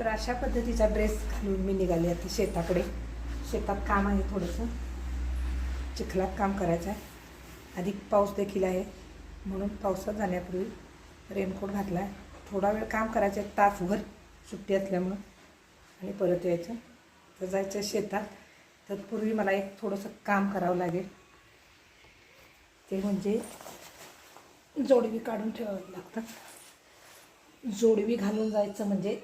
तर अशा पद्धतीचा ड्रेस घालून मी निघाले आता शेताकडे. शेतात काम आहे थोडंसं. चिखलात काम करायचं आहे अधिक पाऊस देखील आहे. म्हणून पावसात जाण्यापूर्वी रेनकोट घातला आहे थोडा वेळ काम करायचं आहे तासभर सुट्टी असल्यामुळं. आणि परत यायचं. तर जायचं शेतात. तत्पूर्वी मला एक थोडंसं काम करावं लागेल. ते म्हणजे जोडवी काढून ठेवावी लागतात जोडवी घालून जायचं म्हणजे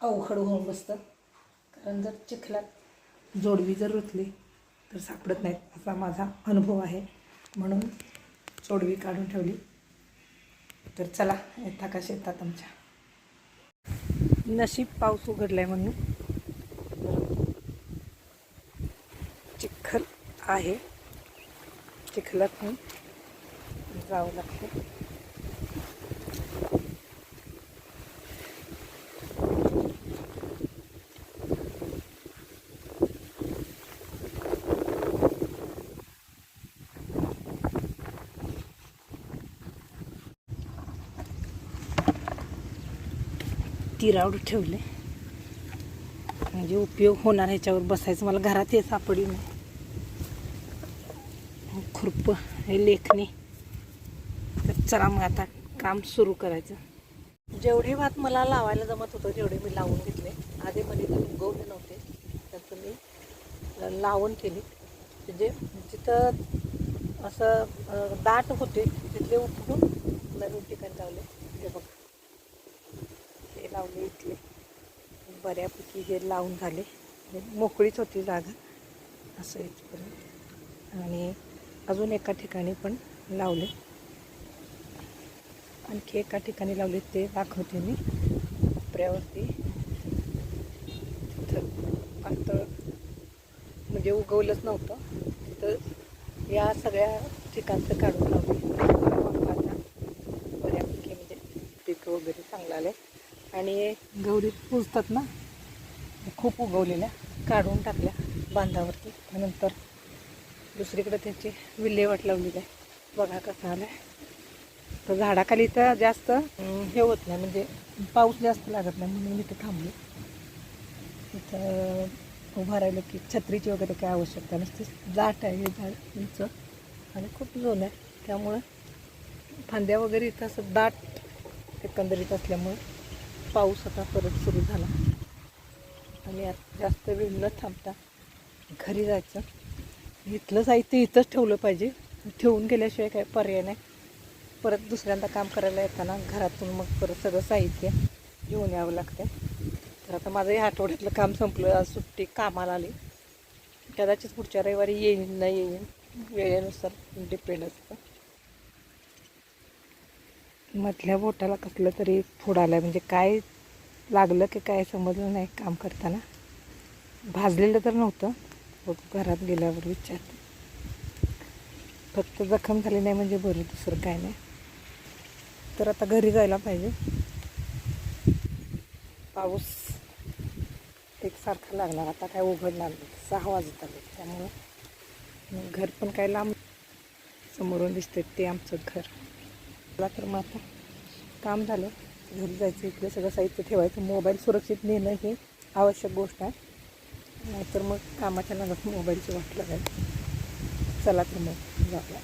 अवघड होऊन बसतं. कारण जर चिखलात जोडवी जर रुतली तर सापडत नाहीत. असा माझा अनुभव आहे. म्हणून जोडवी काढून ठेवली. तर चला येता का शेतात आमच्या? नशीब पाऊस उघडलाय म्हणून. चिखल आहे. चिखलात जावं लागतं. तिरावड ठेवले. म्हणजे उपयोग होणार ह्याच्यावर बसायचं. मला घरात हे सापडी नाही. खुरप हे लेखणी. तर चला मग आता काम सुरू करायचं. जेवढे भात मला लावायला जमत होतं तेवढे मी लावून घेतले. आधी मध्ये तर उगवले नव्हते. त्याचं मी लावून केली. म्हणजे जिथं असं दाट होते तिथले उठून नवीन ठिकाणी लावले. हे बघ. लावले इथले. बऱ्यापैकी हे लावून झाले. म्हणजे मोकळीच होती जागा. असं इथपर्यंत. आणि अजून एका ठिकाणी पण लावले. आणखी एका ठिकाणी लावले ते दाखवते मी. कोपऱ्यावरती तिथं पातळ म्हणजे उगवलंच नव्हतं. तिथं या सगळ्या ठिकाणचं काढून लावले. बऱ्यापैकी म्हणजे पीक वगैरे चांगलं आले आणि गौरी पुजतात ना खूप उगवलेल्या काढून टाकल्या बांधावरती. नंतर दुसरीकडे त्याची विल्हेवाट लावलेली आहे. बघा कसं आलं आहे तर झाडाखाली तर जास्त हे होत नाही म्हणजे पाऊस जास्त लागत नाही म्हणून मी इथं थांबले. तिथं उभं राहिलं की छत्रीची वगैरे काय आवश्यकता नसते. जाट आहे हे झाड उंच आणि खूप जुनं आहे. त्यामुळं फांद्या वगैरे इथं असं दाट एकंदरीत असल्यामुळं पाऊस आता परत सुरू झाला. आणि आता जास्त वेळ न थांबता घरी जायचं. इथलं साहित्य इथंच ठेवलं पाहिजे. ठेवून गेल्याशिवाय काय पर्याय नाही. परत दुसऱ्यांदा काम करायला येताना घरातून मग परत सगळं साहित्य घेऊन यावं लागतं तर आता माझं या आठवड्यातलं काम संपलं. आज सुट्टी कामाला आली. कदाचित पुढच्या रविवारी येईन नाही येईन. वेळेनुसार डिपेंड असतं. मधल्या बोटाला कसलं तरी फोड आलं म्हणजे काय लागलं की काय समजलं नाही काम करताना. भाजलेलं तर नव्हतं. बघू घरात गेल्यावर विचारते. फक्त जखम झाली नाही म्हणजे बरं दुसरं काय नाही. तर आता घरी जायला पाहिजे. पाऊस एकसारखा लागणार. आता काय उघडणार नाही. सहा वाजत आले. त्यामुळं घर पण काय लांब समोरून दिसते ते आमचं घर. चला तर मग आता काम झालं. घरी जायचं इकडे सगळं साहित्य ठेवायचं. मोबाईल सुरक्षित नेणं हे आवश्यक गोष्ट आहे. नाहीतर मग कामाच्या नादात मोबाईलची वाट लागायला. चला तर मग जाऊया.